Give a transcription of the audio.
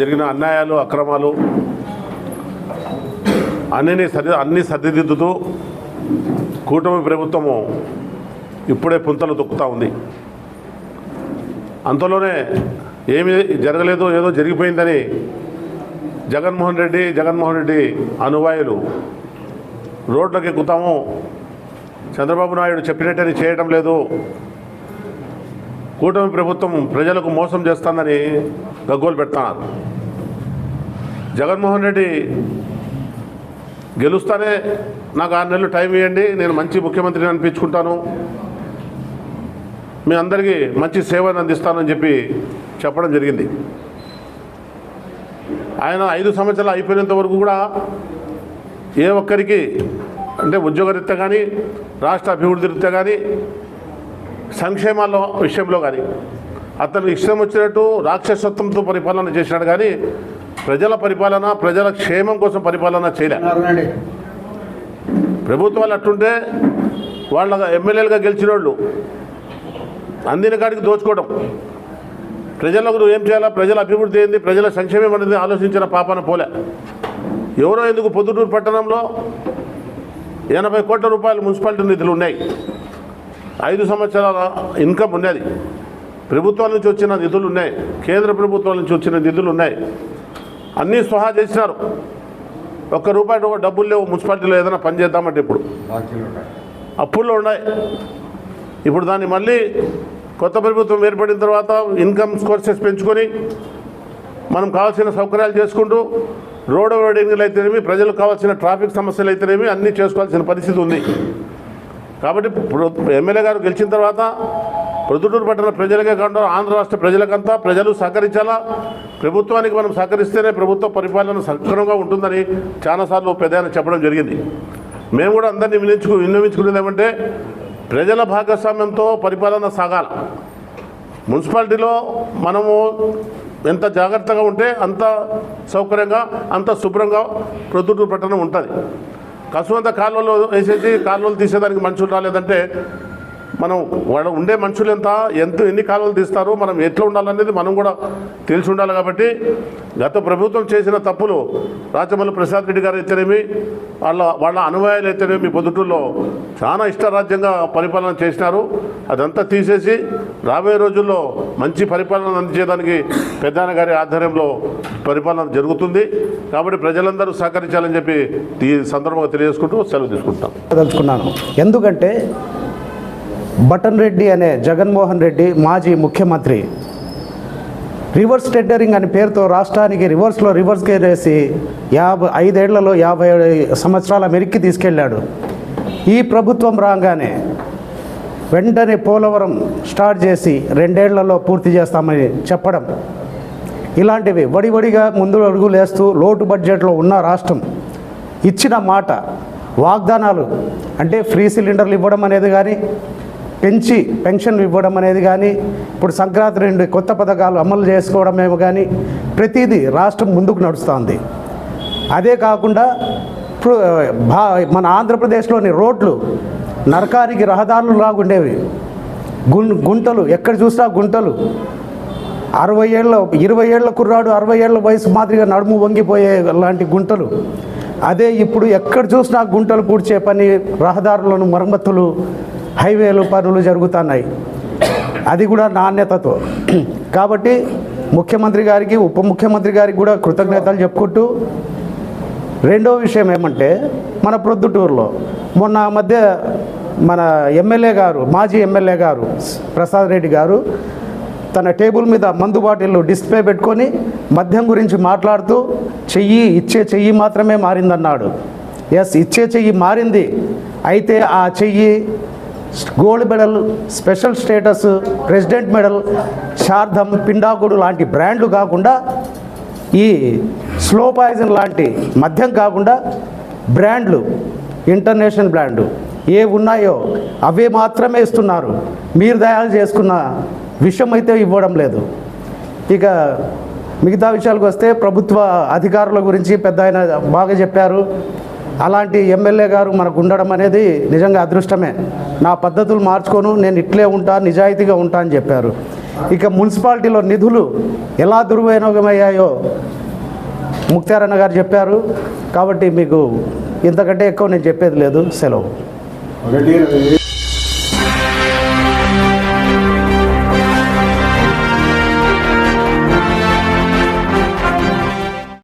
జరిగిన అన్యాయాలు అక్రమాలు అన్నీ సరి అన్నీ సర్దిదిద్దుతూ కూటమి ప్రభుత్వము ఇప్పుడే పుంతలు తొక్కుతూ ఉంది. అంతలోనే ఏమీ జరగలేదు ఏదో జరిగిపోయిందని జగన్మోహన్ రెడ్డి జగన్మోహన్ రెడ్డి అనువాయులు రోడ్లకు ఎక్కుతాము చంద్రబాబు నాయుడు చెప్పినట్టని చేయటం లేదు. కూటమి ప్రభుత్వం ప్రజలకు మోసం చేస్తుందని గగ్గోలు పెడుతున్నారు. జగన్మోహన్ రెడ్డి గెలుస్తానే నాకు ఆరు నెలలు టైం ఇవ్వండి నేను మంచి ముఖ్యమంత్రిని అనిపించుకుంటాను. మీ అందరికీ మంచి సేవను అందిస్తానని చెప్పి చెప్పడం జరిగింది. ఆయన ఐదు సంవత్సరాలు అయిపోయినంత వరకు కూడా ఏ ఒక్కరికి అంటే ఉద్యోగరీత్యా కానీ రాష్ట్ర అభివృద్ధి రీత్యా కానీ సంక్షేమాల విషయంలో కానీ అతను ఇష్టం వచ్చినట్టు రాక్షసత్వంతో పరిపాలన చేసినాడు కానీ ప్రజల పరిపాలన ప్రజల క్షేమం కోసం పరిపాలన చేయలే. ప్రభుత్వాలు అట్టుంటే వాళ్ళ ఎమ్మెల్యేలుగా గెలిచిన వాళ్ళు అందిన కాడికి దోచుకోవడం. ప్రజలకు ఏం చేయాలా? ప్రజల అభివృద్ధి ఏంది? ప్రజల సంక్షేమం అనేది ఆలోచించిన పాపన పోలే. ఎవరో ఎందుకు పొద్దుటూరు పట్టణంలో ఎనభై కోట్ల రూపాయల మున్సిపాలిటీ నిధులు ఉన్నాయి. ఐదు సంవత్సరాల ఇన్కమ్ ఉన్నది. ప్రభుత్వాల నుంచి వచ్చిన నిధులు ఉన్నాయి. కేంద్ర ప్రభుత్వాల నుంచి వచ్చిన నిధులు ఉన్నాయి. అన్నీ స్వహా చేసినారు. ఒక్క రూపాయి డబ్బులు లేవు మున్సిపాలిటీలో ఏదైనా పని చేద్దామంటే ఇప్పుడు. అప్పుల్లో ఉన్నాయి. ఇప్పుడు దాన్ని మళ్ళీ కొత్త ప్రభుత్వం ఏర్పడిన తర్వాత ఇన్కమ్ సోర్సెస్ పెంచుకొని మనం కావాల్సిన సౌకర్యాలు చేసుకుంటూ రోడ్ వైడింగ్లు అయితేనేమి ప్రజలకు కావాల్సిన ట్రాఫిక్ సమస్యలు అయితేనేమి అన్నీ చేసుకోవాల్సిన పరిస్థితి ఉంది. కాబట్టి ఎమ్మెల్యే గారు గెలిచిన తర్వాత ప్రొద్దుటూరు పట్టణ ప్రజలకే కాకుండా ఆంధ్ర రాష్ట్ర ప్రజలకంతా ప్రజలు సహకరించాలా? ప్రభుత్వానికి మనం సహకరిస్తేనే ప్రభుత్వ పరిపాలన సక్రమంగా ఉంటుందని చాలాసార్లు పెద్ద చెప్పడం జరిగింది. మేము కూడా అందరినీ వినించుకు వినియోగించుకునేది ఏమంటే ప్రజల భాగస్వామ్యంతో పరిపాలన సాగాల. మున్సిపాలిటీలో మనము ఎంత జాగ్రత్తగా ఉంటే అంత సౌకర్యంగా అంత శుభ్రంగా ప్రొద్దుటూరు పట్టణం ఉంటుంది. కసువంత కాలువలో వేసేసి కాలువలు తీసేదానికి మనుషులు రాలేదంటే మనం వాళ్ళ ఉండే మనుషులు ఎంత ఎంత ఎన్ని కాలువలు తీస్తారు మనం ఎట్లా ఉండాలనేది మనం కూడా తెలిసి ఉండాలి కాబట్టి గత ప్రభుత్వం చేసిన తప్పులు రాజమల్లి ప్రసాద్ రెడ్డి గారు అయితేనేమి వాళ్ళ వాళ్ళ అనువాయాలు అయితేనేమి పొద్దుటూరులో చాలా ఇష్టరాజ్యంగా పరిపాలన చేసినారు. అదంతా తీసేసి రాబోయే రోజుల్లో మంచి పరిపాలన అందించేదానికి పెద్దాన గారి ఆధ్వర్యంలో పరిపాలన జరుగుతుంది. కాబట్టి ప్రజలందరూ సహకరించాలని చెప్పి ఈ సందర్భంగా తెలియజేసుకుంటూ సెలవు తీసుకుంటాం ఎందుకంటే బటన్ రెడ్డి అనే జగన్మోహన్ రెడ్డి మాజీ ముఖ్యమంత్రి. రివర్స్ టెండరింగ్ అనే పేరుతో రాష్ట్రానికి రివర్స్లో రివర్స్ గేర్ వేసి యాభై ఐదేళ్ళలో యాభై సంవత్సరాల మెరికి తీసుకెళ్ళాడు. ఈ ప్రభుత్వం రాగానే వెంటనే పోలవరం స్టార్ట్ చేసి రెండేళ్ళలో పూర్తి చేస్తామని చెప్పడం. ఇలాంటివి వడివడిగా ముందు అడుగులేస్తూ లోటు బడ్జెట్లో ఉన్న రాష్ట్రం ఇచ్చిన మాట వాగ్దానాలు అంటే ఫ్రీ సిలిండర్లు ఇవ్వడం అనేది కానీ పెంచి పెన్షన్లు ఇవ్వడం అనేది కానీ ఇప్పుడు సంక్రాంతి రెండు కొత్త పథకాలు అమలు చేసుకోవడమేమో కానీ ప్రతిదీ రాష్ట్రం ముందుకు నడుస్తుంది. అదే కాకుండా భా మన ఆంధ్రప్రదేశ్లోని రోడ్లు నరకానికి రహదారులు లాగుండేవి. గుం గుంటలు ఎక్కడ చూసినా గుంటలు. అరవై ఏళ్ళ ఇరవై ఏళ్ళ కుర్రాడు అరవై ఏళ్ళ వయసు మాదిరిగా నడుము వంగిపోయే లాంటి గుంటలు. అదే ఇప్పుడు ఎక్కడ చూసినా గుంటలు పూడ్చే పని రహదారులను మరమ్మతులు హైవేలు పనులు జరుగుతున్నాయి. అది కూడా నాణ్యతతో. కాబట్టి ముఖ్యమంత్రి గారికి ఉప ముఖ్యమంత్రి గారికి కూడా కృతజ్ఞతలు చెప్పుకుంటూ రెండో విషయం ఏమంటే మన ప్రొద్దుటూరులో మొన్న మధ్య మన ఎమ్మెల్యే గారు మాజీ ఎమ్మెల్యే గారు ప్రసాద్ రెడ్డి గారు తన టేబుల్ మీద మందు బాటిల్ డిస్ప్లే పెట్టుకొని మద్యం గురించి మాట్లాడుతూ చెయ్యి ఇచ్చే చెయ్యి మాత్రమే మారిందన్నాడు. ఎస్ ఇచ్చే చెయ్యి మారింది. అయితే ఆ చెయ్యి gold medal special status president medal శార్ధం పిండాకుడు లాంటి బ్రాండ్లు కాకుండా ఈ స్లో పాయిజన్ లాంటి మద్యం కాకుండా బ్రాండ్లు ఇంటర్నేషనల్ బ్రాండ్లు ఏ ఉన్నాయో అవే మాత్రమే ఇస్తున్నారు. మీరు తయారు చేసుకున్న విషయం అయితే ఇవ్వడం లేదు. ఇక మిగతా విషయాలకు వస్తే ప్రభుత్వ అధికారుల గురించి పెద్ద ఆయన బాగా చెప్పారు. అలాంటి ఎమ్మెల్యే గారు మనకు ఉండడం అనేది నిజంగా అదృష్టమే. నా పద్ధతులు మార్చుకోను నేను ఇట్లే ఉంటా నిజాయితీగా ఉంటా అని చెప్పారు. ఇక మున్సిపాలిటీలో నిధులు ఎలా దుర్వినియోగమయ్యాయో ముక్తారన్న గారు చెప్పారు. కాబట్టి మీకు ఇంతకంటే ఎక్కువ నేను చెప్పేది లేదు. సెలవు. ఒకటి